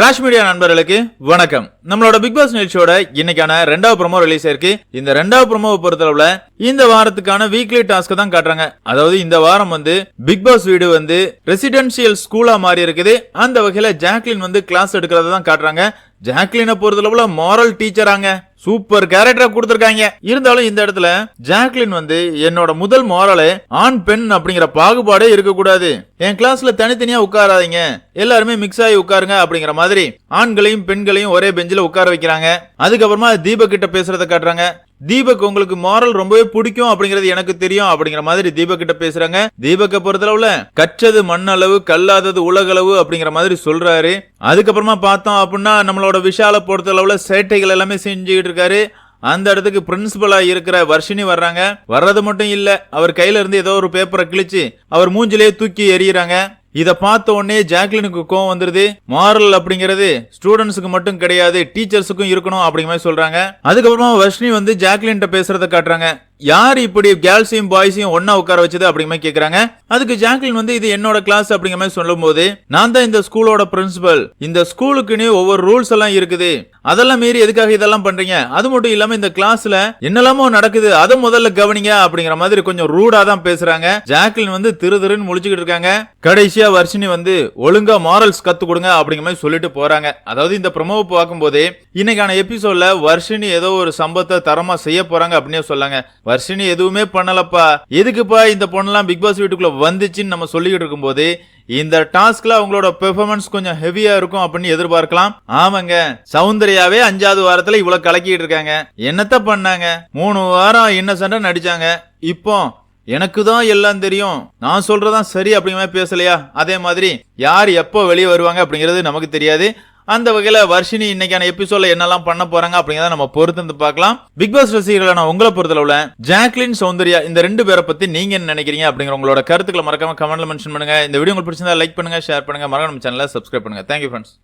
Rash media நண்பர்களுக்கு வணக்கம். நம்மளோட பிக் பாஸ் நிகழ்ச்சியோட இன்னைக்கான ரெண்டாவது ப்ரோமோ ரிலீஸ் ஆயிருக்கு இந்த ரெண்டாவது ப்ரோமோவை பொறுத்தளவுல இந்த வாரத்துக்கான வீக்லி டாஸ்க் தான் காட்டுறாங்க. அதாவது இந்த வாரம் வந்து பிக் பாஸ் வீடு வந்து ரெசிடென்சியல் ஸ்கூலா மாறி இருக்குது. அந்த வகையில ஜாக்லின் வந்து கிளாஸ் எடுக்கிறத தான் காட்டுறாங்க. ஜாக்லினை பொறுத்தளவுல மாரல் டீச்சராங்க சூப்பர் கேரக்டரா கொடுத்துருக்காங்க. இருந்தாலும் இந்த இடத்துல ஜாக்லின் வந்து என்னோட முதல் மாரலே ஆண் பெண் அப்படிங்கிற பாகுபாடே இருக்கக்கூடாது. என் கிளாஸ்ல தனித்தனியா உட்காராதீங்க. எல்லாருமே மிக்ஸ் ஆகி உட்காருங்க அப்படிங்கிற மாதிரி ஆண்களையும் பெண்களையும் ஒரே பெஞ்சில உட்கார வைக்கிறாங்க. அதுக்கப்புறமா தீபக் கிட்ட பேசுறத காட்டுறாங்க. தீபக் உங்களுக்கு மாரல் ரொம்பவே பிடிக்கும் அப்படிங்கிறது எனக்கு தெரியும் அப்படிங்கிற மாதிரி தீபக் கிட்ட பேசுறாங்க. தீபக்கை பொறுத்தளவுல கற்றது மண்ணளவு கல்லாதது உலகளவு அப்படிங்கிற மாதிரி சொல்றாரு. அதுக்கப்புறமா பார்த்தோம் அப்படின்னா நம்மளோட விஷால பொறுத்தளவுல சேட்டைகள் எல்லாமே செஞ்சுக்கிட்டு இருக்காரு. அந்த இடத்துக்கு பிரின்சிபலா இருக்கிற வர்ஷினி வர்றாங்க. வர்றது மட்டும் இல்ல அவர் கையில இருந்து ஏதோ ஒரு பேப்பரை கிழிச்சு அவர் மூஞ்சிலேயே தூக்கி எறியறாங்க. இதை பார்த்த உடனே ஜாக்லினுக்கு கோவம் வந்துருது. மாரல் அப்படிங்கிறது ஸ்டூடெண்ட்ஸுக்கு மட்டும் கிடையாது டீச்சர்ஸுக்கும் இருக்கணும் அப்படிங்கிற மாதிரி சொல்றாங்க. அதுக்கப்புறமா வர்ஷினி வந்து ஜாக்லின்ட்ட பேசுறத காட்டுறாங்க. யார் இப்படி கேர்ள்ஸையும் பாய்ஸையும் ஒன்னா உட்கார வச்சது அப்படிங்கிற மாதிரி கேக்குறாங்க. அதுக்கு ஜாக்லின் வந்து இது என்னோட கிளாஸ் அப்படிங்கிற மாதிரி சொல்லும் போது நான் தான் இந்த ஸ்கூலோட பிரின்சிபல் இந்த ஸ்கூலுக்குன்னு ஒவ்வொரு ரூல்ஸ் எல்லாம் இருக்குது. அதெல்லாம் மீறி எதுக்காக இதெல்லாம் பண்றீங்க? அது மட்டும் இல்லாம இந்த கிளாஸ்ல என்னெல்லாமோ நடக்குது. அதை முதல்ல கவனிங்க அப்படிங்கிற மாதிரி கொஞ்சம் ரூடா தான் பேசுறாங்க. ஜாக்லின் வந்து திரு திருன்னு முழிச்சுக்கிட்டு இருக்காங்க. கடைசியா வர்ஷினி வந்து ஒழுங்கா மாரல்ஸ் கத்து கொடுங்க அப்படிங்கிற மாதிரி சொல்லிட்டு போறாங்க. அதாவது இந்த ப்ரொமோவை பார்க்கும்போது இன்னைக்கான எபிசோட்ல வர்ஷினி ஏதோ ஒரு சம்பத்தை தரமா செய்ய போறாங்க அப்படின்னே சொல்லாங்க. வர்ஷினி எதுவுமே பண்ணலப்பா. எதுக்குப்பா இந்த பொண்ணெல்லாம் பிக் பாஸ் வீட்டுக்குள்ள வந்துச்சுன்னு நம்ம சொல்லிக்கிட்டு இருக்கும்போது இந்த டாஸ்க்ல அவங்களோட பெர்ஃபார்மன்ஸ் கொஞ்சம் ஹெவியா இருக்கும் அப்படின்னு எதிர்பார்க்கலாம். ஆமாங்க சௌந்தர்யாவே அஞ்சாவது வாரத்துல இவ்வளவு கலக்கிட்டு இருக்காங்க. என்னத்த பண்ணாங்க? மூணு வாரம் இன்னசென்டா நடிச்சாங்க. இப்போ எனக்கு தான் எல்லாம் தெரியும். நான் சொல்றதான் சரி அப்படிங்கிற மாதிரி பேசலையா? அதே மாதிரி யார் எப்போ வெளியே வருவாங்க அப்படிங்கிறது நமக்கு தெரியாது. அந்த வகையில வர்ஷினி இன்னைக்கான எபிசோட்ல என்னெல்லாம் பண்ண போறாங்க அப்படிங்கறத நம்ம பொறுத்து வந்து பார்க்கலாம். பிக் பாஸ் ரசிகர்களான உங்களை பொறுத்தளவுல ஜாக்லின் சௌந்தர்யா இந்த ரெண்டு பேரை பத்தி நீங்க என்ன நினைக்கிறீங்க அப்படிங்கிற உங்களோட கருத்துக்களை மறக்காம கமெண்ட்ல மென்ஷன் பண்ணுங்க. இந்த வீடியோ உங்களுக்கு பிடிச்சிருந்தா லைக் பண்ணுங்க ஷேர் பண்ணுங்க. மறக்காம நம்ம சேனலை சப்ஸ்கிரைப் பண்ணுங்க. Thank you friends